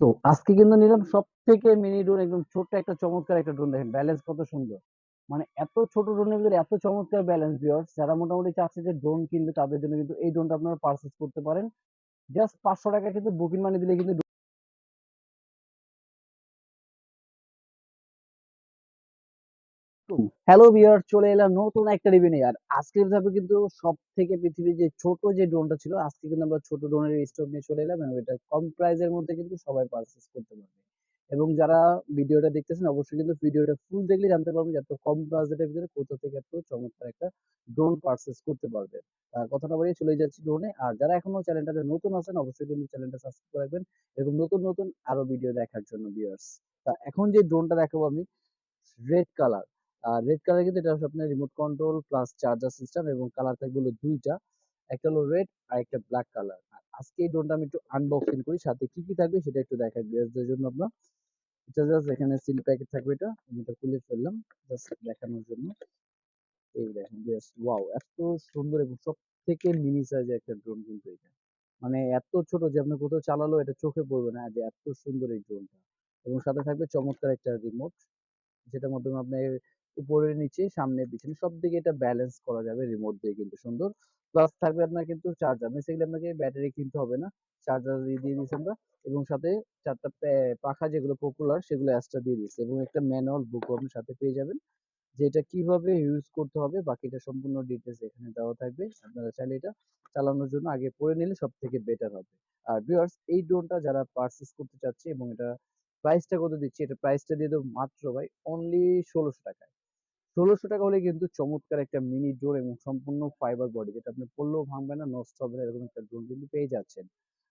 তো আজকে কিন্তু নিলাম সব থেকে মিনি ড্রোন একদম ছোট্ট একটা চমৎকার একটা ড্রোন দেখেন ব্যালেন্স কত সুন্দর। মানে এত ছোট ড্রোনের ভিতরে এত চমৎকার ব্যালেন্স বিয়ার যারা মোটামুটি চাচ্ছে যে ড্রোন কিনবে তাদের জন্য কিন্তু এই ড্রোনটা আপনারা পারচেস করতে পারেন। জাস্ট ৳৫০০ কিন্তু বুকিং মানি দিলে কিন্তু হ্যালো ভিউয়ার্স চলে এলাম নতুন একটা রিভিউ নিয়ে। আর আজকের ধাপে কিন্তু সবথেকে পৃথিবীর যে ছোট যে ড্রোনটা ছিল আজকে কিন্তু আমরা ছোট ড্রোনের স্টক নিয়ে চলে এলাম এবং এটা কম প্রাইস এর মধ্যে কিন্তু সবাই পারচেজ করতে পারবে। এবং যারা ভিডিওটা দেখতেছেন অবশ্যই কিন্তু ভিডিওটা ফুল দেখলে জানতে পারবেন যে এত কম বাজেটের ভিতরে কোথা থেকে এত চমৎকার একটা ড্রোন পারচেজ করতে পারবেন। আর কথা না বাড়িয়ে চলে যাচ্ছি ড্রোনে। আর যারা এখনও চ্যানেলটাতে নতুন আছেন অবশ্যই কিন্তু চ্যানেলটা সাবস্ক্রাইব করে রাখবেন। এরকম নতুন, নতুন আরও ভিডিও দেখার জন্য ভিউয়ার্স। তা এখন যে ড্রোনটা দেখাবো আমি রেড কালার। আর রেড কালার কিন্তু এটা হচ্ছে আপনার remote control plus charger system এবং কালার থাকবে হলো ২ টা। একটা হলো রেড আর একটা ব্লাক কালার। আর আজকে এই ড্রোনটা আমি একটু আনবক্সিং করি। সাথে কি, কি থাকবে সেটা একটু দেখাই ভিউয়ার্সদের জন্য আপনার। এটা জাস্ট এখানে সিল প্যাকেট থাকবে এটা। আমি এটা খুলে ফেললাম জাস্ট দেখানোর জন্য। এই দেখেন ভিউয়ার্স ওয়াও! এত সুন্দর এবং সবথেকে মিনি সাইজের একটা ড্রোন কিন্তু এটা। মানে এত ছোট যে আপনি কোথাও চালালো এটা চোখে পড়বে না যে এত সুন্দর এই ড্রোনটা। এবং সাথে থাকবে চমৎকার একটা রিমোট। যেটার মাধ্যমে আপনি উপরে নিচে সামনে পিছনে সব দিকে এটা ব্যালেন্স করা যাবে রিমোট দিয়ে কিন্তু সুন্দর। প্লাস থাকবে আপনার কিন্তু চার্জার। বেসিক্যালি আপনাকে ব্যাটারি কিনতে হবে না। চার্জার দিয়ে দিয়ে দিয়েছি আমরা এবং সাথে চারটা পাখা যেগুলো পপুলার সেগুলো এক্সট্রা দিয়ে দিয়েছি এবং একটা ম্যানুয়াল বুকও আপনি সাথে পেয়ে যাবেন। যে এটা কীভাবে ইউজ করতে হবে বাকিটা সম্পূর্ণ ডিটেইলস এখানে দেওয়া থাকবে। আপনারা চাইলে এটা চালানোর জন্য আগে পড়ে নিলে সব থেকে বেটার হবে। আর ভিউয়ার্স এই ড্রোনটা যারা পারচেজ করতে চাচ্ছে এবং এটা প্রাইসটা কত দিচ্ছি এটা প্রাইসটা দিয়ে দেব মাত্র ভাই অনলি ষোলোশো টাকায়। ষোলশো টাকা হলে কিন্তু চমৎকার একটা মিনি ড্রোন এবং সম্পূর্ণ ফাইবার বডি যেটা আপনি পড়লেও ভাঙবে না, নষ্ট হবে না এরকম একটা ড্রোন কিন্তু পেয়ে যাচ্ছেন।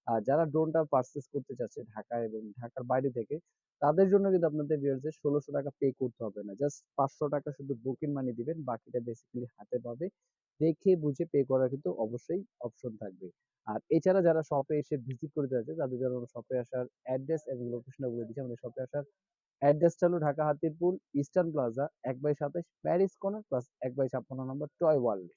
আর যারা ড্রোনটা পারচেজ করতে চাচ্ছে ঢাকা এবং ঢাকার বাইরে থেকে তাদের জন্য কিন্তু আপনাদের ভিউয়ার্সদের ষোলশো টাকা পে করতে হবে না। জাস্ট ৳৫০০ টাকা শুধু বুকিং মানি দিবেন। বাকিটা বেসিক্যালি হাতে পাবে। দেখে বুঝে পে করার কিন্তু অবশ্যই অপশন থাকবে। আর এছাড়া যারা শপে এসে ভিজিট করতে চাচ্ছে তাদের জন্য শপে আসার অ্যাড্রেস এবং লোকেশনটা বলে দিচ্ছি। আমাদের শপে আসার অ্যাড্রেসটা হলো ঢাকা হাতিরপুল ইস্টার্ন প্লাজা ১/২৭ প্যারিস কর্নার প্লাস ১/৫৬ নম্বর টয় ওয়ার্ল্ড।